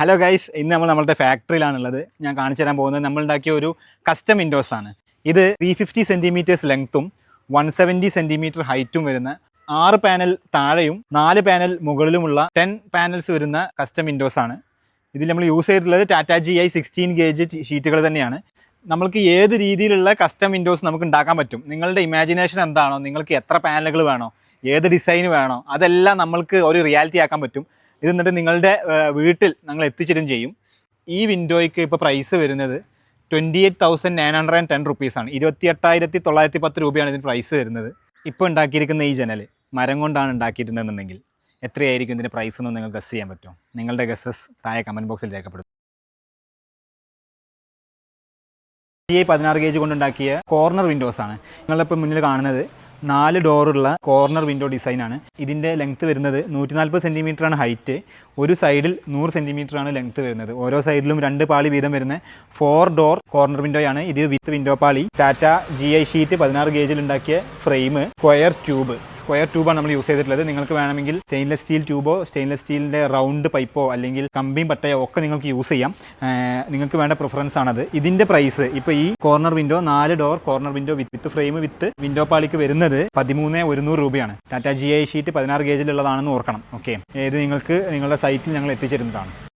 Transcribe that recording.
Hello guys ഇന്ന് നമ്മൾ നമ്മളുടെ ഫാക്ടറിയിലാണുള്ളത് ഞാൻ കാണിച്ചു തരാൻ പോകുന്നത് നമ്മൾ ഉണ്ടാക്കിയ ഒരു കസ്റ്റം വിൻഡോസ് ആണ്. ഇത് ത്രീ ഫിഫ്റ്റി സെന്റിമീറ്റേഴ്സ് ലെങ്ത്തും വൺ സെവന്റി സെന്റിമീറ്റർ ഹൈറ്റും വരുന്ന ആറ് പാനൽ താഴെയും നാല് പാനൽ മുകളിലുമുള്ള ടെൻ പാനൽസ് വരുന്ന കസ്റ്റം വിൻഡോസ് ആണ്. ഇതിൽ നമ്മൾ യൂസ് ചെയ്തിട്ടുള്ളത് Tata G I sixteen gauge ഷീറ്റുകൾ തന്നെയാണ്. നമുക്ക് ഏത് രീതിയിലുള്ള കസ്റ്റം വിൻഡോസ് നമുക്ക് ഉണ്ടാക്കാൻ പറ്റും? നിങ്ങളുടെ ഇമാജിനേഷൻ എന്താണോ? നിങ്ങൾക്ക് എത്ര പാനലുകൾ വേണോ? ഏത് ഡിസൈൻ വേണോ? അതെല്ലാം നമ്മൾക്ക് ഒരു റിയാലിറ്റി ആക്കാൻ പറ്റും. ഇത് എന്നിട്ട് നിങ്ങളുടെ വീട്ടിൽ ഞങ്ങൾ എത്തിച്ചിടും ചെയ്യും. ഈ വിൻഡോയ്ക്ക് ഇപ്പോൾ പ്രൈസ് വരുന്നത് twenty eight thousand nine hundred and ten റുപ്പീസാണ് ഇരുപത്തി എട്ടായിരത്തി തൊള്ളായിരത്തി പത്ത് രൂപയാണ് ഇതിന് പ്രൈസ് വരുന്നത്. ഇപ്പോൾ ഉണ്ടാക്കിയിരിക്കുന്ന ഈ ജനൽ മരം കൊണ്ടാണ് ഉണ്ടാക്കിയിട്ടുണ്ടെന്നുണ്ടെങ്കിൽ എത്രയായിരിക്കും ഇതിന്റെ പ്രൈസ് എന്ന് നിങ്ങൾ ഗസ് ചെയ്യാൻ പറ്റും? നിങ്ങളുടെ ഗസ്സസ് താഴെ കമന്റ് ബോക്സിൽ രേഖപ്പെടുത്തും. ഈ പതിനാറ് ഗേജ് കൊണ്ടുണ്ടാക്കിയ കോർണർ വിൻഡോസ് ആണ്. നിങ്ങളിപ്പോൾ മുന്നിൽ കാണുന്നത് നാല് ഡോറുള്ള കോർണർ വിൻഡോ ഡിസൈനാണ്. ഇതിന്റെ ലെങ്ത്ത് വരുന്നത് നൂറ്റി നാൽപ്പത് ആണ് ഹൈറ്റ്. ഒരു സൈഡിൽ നൂറ് ആണ് ലെങ്ത് വരുന്നത്. ഓരോ സൈഡിലും രണ്ട് പാളി വീതം വരുന്ന ഫോർ ഡോർ കോർണർ വിൻഡോയാണ്. ഇത് വിത്ത് വിൻഡോ പാളി. ടാറ്റ ജി ഐ ഷീറ്റ് പതിനാറ് ഗേജിൽ ഉണ്ടാക്കിയ ഫ്രെയിം സ്ക്വയർ ട്യൂബ്. സ്ക്വയർ ട്യൂബാണ് നമ്മൾ യൂസ് ചെയ്തിട്ടുള്ളത്. നിങ്ങൾക്ക് വേണമെങ്കിൽ സ്റ്റെയിൻലെസ് സ്റ്റീൽ ട്യൂബോ സ്റ്റെയിൻലെസ് സ്റ്റീലിന്റെ റൗണ്ട് പൈപ്പോ അല്ലെങ്കിൽ കമ്പിയും പട്ടയോ ഒക്കെ നിങ്ങൾക്ക് യൂസ് ചെയ്യാം. നിങ്ങൾക്ക് വേണ്ട പ്രിഫറൻസ് ആണത്. ഇതിന്റെ പ്രൈസ് ഇപ്പോൾ ഈ കോർണർ വിൻഡോ നാല് door corner window with frame with window പാളിക്ക് വരുന്നത് പതിമൂന്ന് ഒരുന്നൂറ് രൂപയാണ്. ടാറ്റ ജി ഐ ഷീറ്റ് പതിനാറ് ഗേജിലുള്ളതാണെന്ന് ഓർക്കണം. ഓക്കെ ഇത് നിങ്ങൾക്ക് നിങ്ങളുടെ സൈറ്റിൽ ഞങ്ങൾ എത്തിച്ചിരുന്നതാണ്.